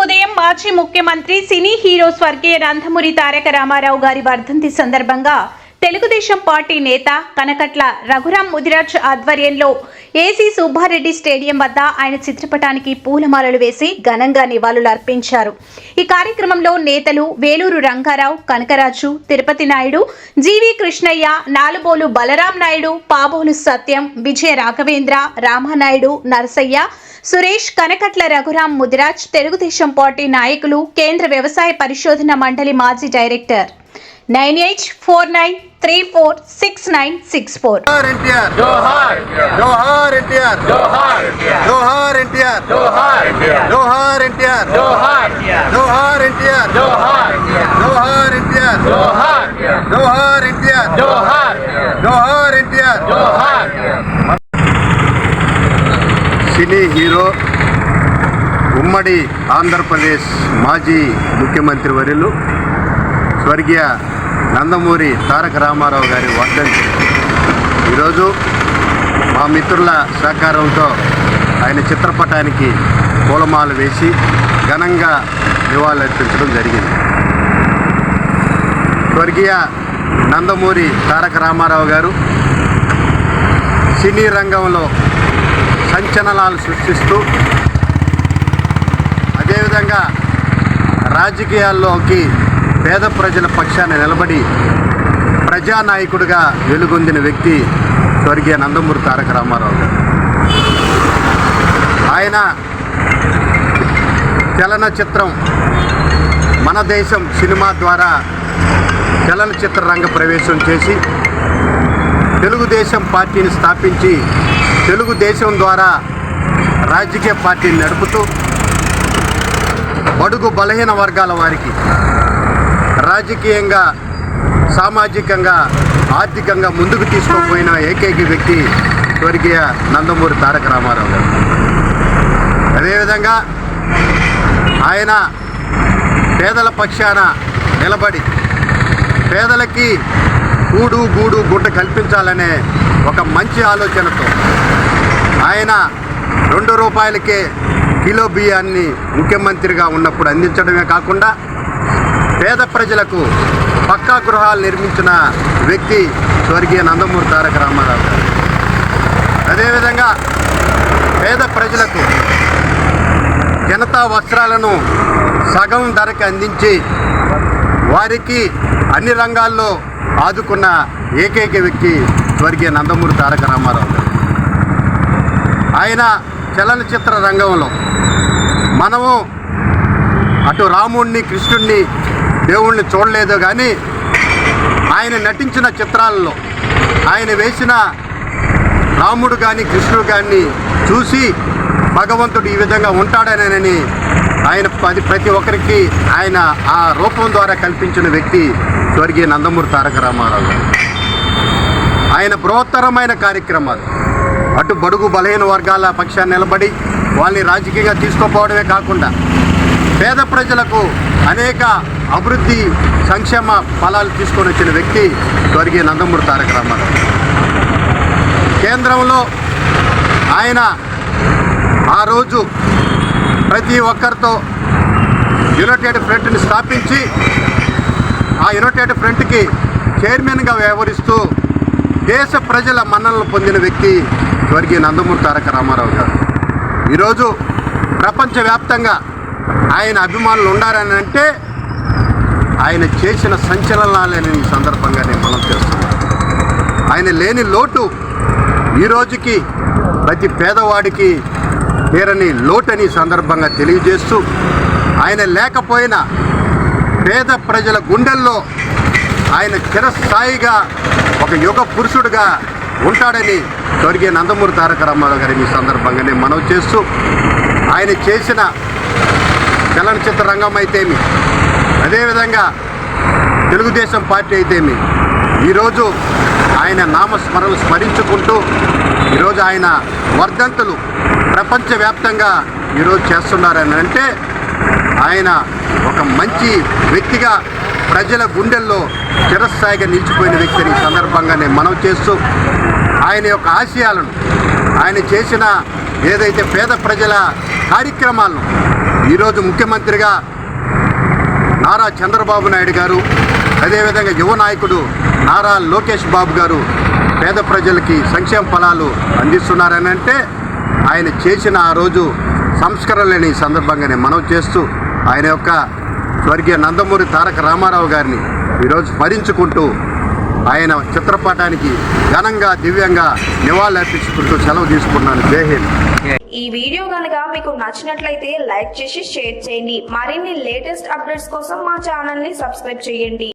ఉదయం మాజీ ముఖ్యమంత్రి సినీ హీరో స్వర్గీయ నందమూరి తారక రామారావు గారి వర్ధంతి సందర్భంగా తెలుగుదేశం పార్టీ నేత కనకట్ల రఘురాం ముదిరాజ్ ఆధ్వర్యంలో ఏసీ సుబ్బారెడ్డి స్టేడియం వద్ద ఆయన చిత్రపటానికి పూలమాలలు వేసి ఘనంగా నివాళులర్పించారు. ఈ కార్యక్రమంలో నేతలు Veluru Rangarao Kanakaraju Tirupati Naidu G V Krishnaiah Nalubolu Balaram Naidu Pabolu Satyam Vijaya Raghavendra Ramanaidu Narasaiah Suresh Kanakatla Raghuram Mudiraj Telugu Desam party నాయకులు కేంద్ర వ్యవసాయ పరిశోధన మండలి మాజీ director. Nine eight four nine three four six nine six four NTR జోహార్ ఎన్టీఆర్ జోహార్ జోహార్ ఎన్టీఆర్ జోహార్ జోహార్ ఎన్టీఆర్ జోహార్ జోహార్ ఎన్టీఆర్ జోహార్ జోహార్ ఎన్టీఆర్ జోహార్ జోహార్ ఎన్టీఆర్ జోహార్ జోహార్ ఎన్టీఆర్ జోహార్ సినీ హీరో ఉమ్మడి ఆంధ్రప్రదేశ్ మాజీ ముఖ్యమంత్రి వర్యులు స్వర్గీయ నందమూరి తారక రామారావు గారి వర్ధంతి ఈరోజు మా మిత్రుల సహకారంతో ఆయన చిత్రపటానికి పూలమాల వేసి ఘనంగా నివాళులర్పించడం జరిగింది. స్వర్గీయ నందమూరి తారక రామారావు గారు సినీ రంగంలో సంచలనాలు సృష్టిస్తూ అదేవిధంగా రాజకీయాల్లోకి పేద ప్రజల పక్షాన నిలబడి ప్రజానాయకుడిగా వెలుగొందిన వ్యక్తి స్వర్గీయ నందమూరి తారక రామారావు గారు. ఆయన చలనచిత్రం మన దేశం సినిమా ద్వారా చలనచిత్ర రంగ ప్రవేశం చేసి తెలుగుదేశం పార్టీని స్థాపించి తెలుగుదేశం ద్వారా రాజకీయ పార్టీని నడుపుతూ బడుగు బలహీన వర్గాల వారికి రాజకీయంగా సామాజికంగా ఆర్థికంగా ముందుకు తీసుకోపోయిన ఏకైక వ్యక్తి స్వర్గీయ నందమూరి తారక రామారావు గారు. అదేవిధంగా ఆయన పేదల పక్షాన నిలబడి పేదలకి కూడు గూడు గుడ్డ కల్పించాలనే ఒక మంచి ఆలోచనతో ఆయన రెండు రూపాయలకే కిలో బియ్యాన్ని ముఖ్యమంత్రిగా ఉన్నప్పుడు అందించడమే కాకుండా పేద ప్రజలకు పక్కా గృహాలు నిర్మించిన వ్యక్తి స్వర్గీయ నందమూరి తారక రామారావు గారు. అదేవిధంగా పేద ప్రజలకు జనతా వస్త్రాలను సగం ధరకి అందించి వారికి అన్ని రంగాల్లో ఆదుకున్న ఏకైక వ్యక్తి స్వర్గీయ నందమూరి తారక రామారావు గారు. ఆయన చలనచిత్ర రంగంలో మనము అటు రాముణ్ణి కృష్ణుణ్ణి దేవుణ్ణి చూడలేదు కానీ ఆయన నటించిన చిత్రాలలో ఆయన వేసిన రాముడు కానీ కృష్ణుడు కానీ చూసి భగవంతుడు ఈ విధంగా ఉంటాడనని ఆయన పది ప్రతి ఒక్కరికి ఆయన ఆ రూపం ద్వారా కల్పించిన వ్యక్తి స్వర్గీయ నందమూరి తారక రామారావు ఆయన బృహత్తరమైన కార్యక్రమాలు. అటు బడుగు బలహీన వర్గాల పక్షాన్ని నిలబడి వాళ్ళని రాజకీయంగా తీసుకోపోవడమే కాకుండా పేద ప్రజలకు అనేక అభివృద్ధి సంక్షేమ ఫలాలు తీసుకొని వచ్చిన వ్యక్తి స్వర్గీయ నందమూరి తారక రామారావు. కేంద్రంలో ఆయన ఆ రోజు ప్రతి ఒక్కరితో యునైటెడ్ ఫ్రంట్ని స్థాపించి ఆ యునైటెడ్ ఫ్రంట్కి చైర్మన్గా వ్యవహరిస్తూ దేశ ప్రజల మన్ననలు పొందిన వ్యక్తి స్వర్గీయ నందమూరి తారక రామారావు గారు. ఈరోజు ప్రపంచవ్యాప్తంగా ఆయన అభిమానులు ఉండారని అంటే ఆయన చేసిన సంచలనాలని ఈ సందర్భంగా నేను మనం చేస్తున్నాను. ఆయన లేని లోటు ఈ రోజుకి ప్రతి పేదవాడికి తీరని లోటని సందర్భంగా తెలియజేస్తూ ఆయన లేకపోయినా పేద ప్రజల గుండెల్లో ఆయన చిరస్థాయిగా ఒక యుగ పురుషుడుగా ఉంటాడని స్వర్గీయ నందమూరి తారక రామారావు గారిని ఈ సందర్భంగా నేను మనవి చేస్తూ ఆయన చేసిన చలనచిత్ర రంగం అయితేమి. అదేవిధంగా తెలుగుదేశం పార్టీ అయితేమి. ఈరోజు ఆయన నామస్మరణలు స్మరించుకుంటూ ఈరోజు ఆయన వర్ధంతులు ప్రపంచవ్యాప్తంగా ఈరోజు చేస్తున్నారని అంటే ఆయన ఒక మంచి వ్యక్తిగా ప్రజల గుండెల్లో చిరస్థాయిగా నిలిచిపోయిన వ్యక్తిని సందర్భంగా నేను మనం చేస్తూ ఆయన యొక్క ఆశయాలను ఆయన చేసిన ఏదైతే పేద ప్రజల కార్యక్రమాలను ఈరోజు ముఖ్యమంత్రిగా నారా చంద్రబాబు నాయుడు గారు అదేవిధంగా యువ నాయకుడు నారా లోకేష్ బాబు గారు పేద ప్రజలకి సంక్షేమ ఫలాలు అందిస్తున్నారని అంటే ఆయన చేసిన ఆ రోజు సంస్కరణలని సందర్భంగానే మనం చేస్తూ ఆయన యొక్క స్వర్గీయ నందమూరి తారక రామారావు గారిని ఈరోజు స్మరించుకుంటూ ఆయన చిత్రపటానికి ఘనంగా దివ్యంగా నివాళులర్పించుకుంటూ సెలవు తీసుకున్నాను. జయహింద్ ఈ వీడియో కనుక మీకు నచ్చినట్లయితే లైక్ చేసి షేర్ చేయండి. మరిన్ని లేటెస్ట్ అప్డేట్స్ కోసం మా ఛానల్ని సబ్స్క్రైబ్ చేయండి.